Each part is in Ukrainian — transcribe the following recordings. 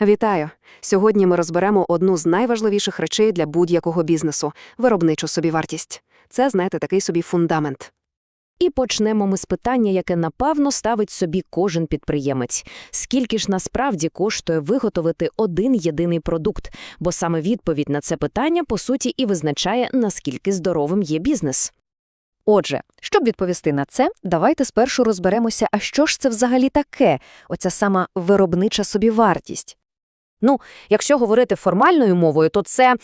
Вітаю! Сьогодні ми розберемо одну з найважливіших речей для будь-якого бізнесу виробничу собівартість. Це, знаєте, такий собі фундамент. І почнемо ми з питання, яке напевно ставить собі кожен підприємець. Скільки ж насправді коштує виготовити один єдиний продукт? Бо саме відповідь на це питання, по суті, і визначає, наскільки здоровим є бізнес. Отже, щоб відповісти на це, давайте спершу розберемося, а що ж це взагалі таке, оця сама виробнича собівартість. Ну, якщо говорити формальною мовою, то це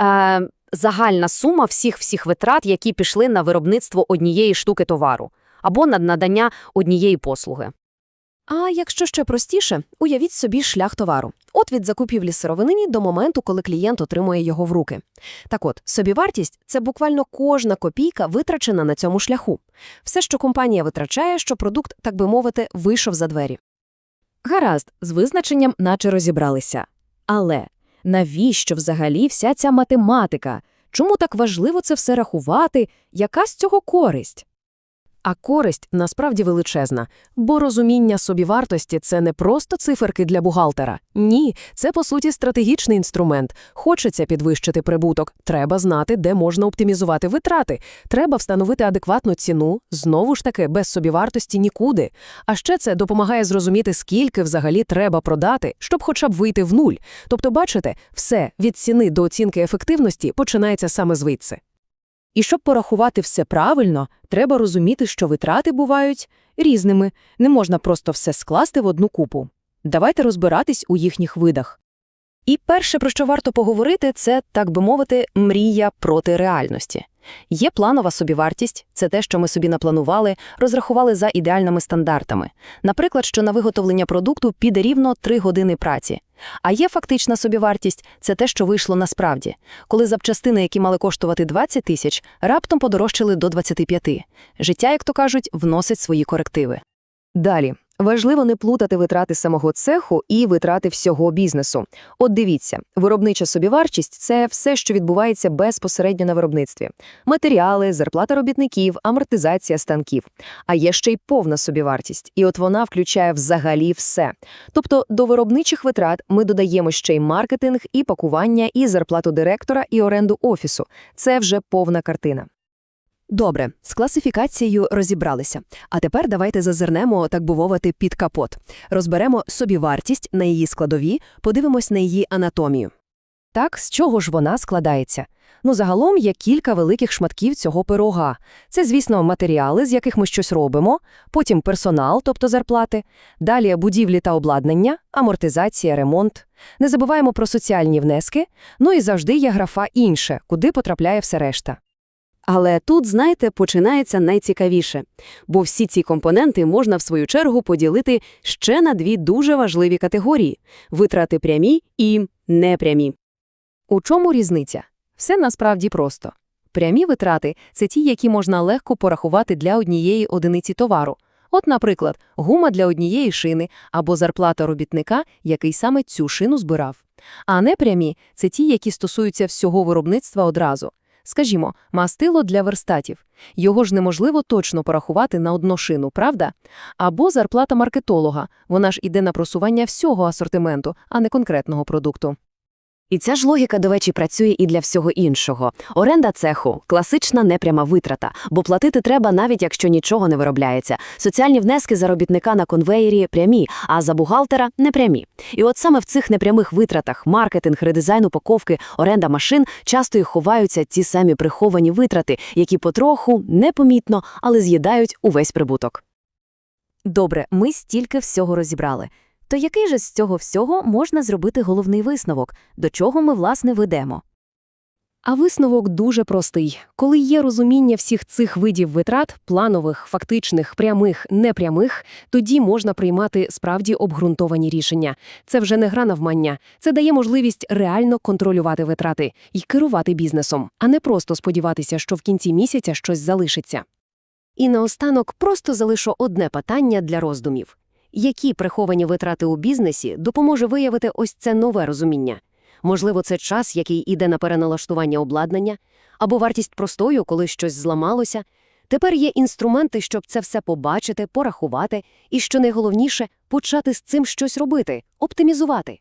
е, загальна сума всіх всіх витрат, які пішли на виробництво однієї штуки товару або на надання однієї послуги. А якщо ще простіше, уявіть собі шлях товару. От від закупівлі сировини до моменту, коли клієнт отримує його в руки. Так от, собівартість – це буквально кожна копійка, витрачена на цьому шляху. Все, що компанія витрачає, що продукт, так би мовити, вийшов за двері. Гаразд, з визначенням наче розібралися. Але навіщо взагалі вся ця математика? Чому так важливо це все рахувати? Яка з цього користь? А користь насправді величезна, бо розуміння собівартості – це не просто циферки для бухгалтера. Ні, це, по суті, стратегічний інструмент. Хочеться підвищити прибуток, треба знати, де можна оптимізувати витрати, треба встановити адекватну ціну, знову ж таки, без собівартості нікуди. А ще це допомагає зрозуміти, скільки взагалі треба продати, щоб хоча б вийти в нуль. Тобто, бачите, все, від ціни до оцінки ефективності починається саме звідси. І щоб порахувати все правильно, треба розуміти, що витрати бувають різними, не можна просто все скласти в одну купу. Давайте розбиратись у їхніх видах. І перше, про що варто поговорити, це, так би мовити, мрія проти реальності. Є планова собівартість, це те, що ми собі напланували, розрахували за ідеальними стандартами. Наприклад, що на виготовлення продукту піде рівно 3 години праці. А є фактична собівартість – це те, що вийшло насправді. Коли запчастини, які мали коштувати 20 тисяч, раптом подорожчали до 25. Життя, як то кажуть, вносить свої корективи. Далі. Важливо не плутати витрати самого цеху і витрати всього бізнесу. От дивіться, виробнича собівартість – це все, що відбувається безпосередньо на виробництві. Матеріали, зарплата робітників, амортизація станків. А є ще й повна собівартість, і от вона включає взагалі все. Тобто до виробничих витрат ми додаємо ще й маркетинг, і пакування, і зарплату директора, і оренду офісу. Це вже повна картина. Добре, з класифікацією розібралися. А тепер давайте зазирнемо, так би мовити, під капот. Розберемо собівартість на її складові, подивимось на її анатомію. Так, з чого ж вона складається? Ну, загалом є кілька великих шматків цього пирога. Це, звісно, матеріали, з яких ми щось робимо, потім персонал, тобто зарплати, далі будівлі та обладнання, амортизація, ремонт. Не забуваємо про соціальні внески, ну і завжди є графа інше, куди потрапляє все решта. Але тут, знаєте, починається найцікавіше, бо всі ці компоненти можна в свою чергу поділити ще на дві дуже важливі категорії – витрати прямі і непрямі. У чому різниця? Все насправді просто. Прямі витрати – це ті, які можна легко порахувати для однієї одиниці товару. От, наприклад, гума для однієї шини або зарплата робітника, який саме цю шину збирав. А непрямі – це ті, які стосуються всього виробництва одразу. Скажімо, мастило для верстатів. Його ж неможливо точно порахувати на одну шину, правда? Або зарплата маркетолога. Вона ж іде на просування всього асортименту, а не конкретного продукту. І ця ж логіка, до речі, працює і для всього іншого. Оренда цеху – класична непряма витрата, бо платити треба навіть якщо нічого не виробляється. Соціальні внески за робітника на конвеєрі – прямі, а за бухгалтера – непрямі. І от саме в цих непрямих витратах – маркетинг, редизайн упаковки, оренда машин – часто і ховаються ті самі приховані витрати, які потроху, непомітно, але з'їдають увесь прибуток. Добре, ми стільки всього розібрали. То який же з цього всього можна зробити головний висновок, до чого ми, власне, ведемо? А висновок дуже простий. Коли є розуміння всіх цих видів витрат, планових, фактичних, прямих, непрямих, тоді можна приймати справді обґрунтовані рішення. Це вже не гра навмання, це дає можливість реально контролювати витрати і керувати бізнесом, а не просто сподіватися, що в кінці місяця щось залишиться. І наостанок просто залишу одне питання для роздумів. Які приховані витрати у бізнесі допоможе виявити ось це нове розуміння? Можливо, це час, який іде на переналаштування обладнання, або вартість простою, коли щось зламалося. Тепер є інструменти, щоб це все побачити, порахувати і, що найголовніше, почати з цим щось робити, оптимізувати.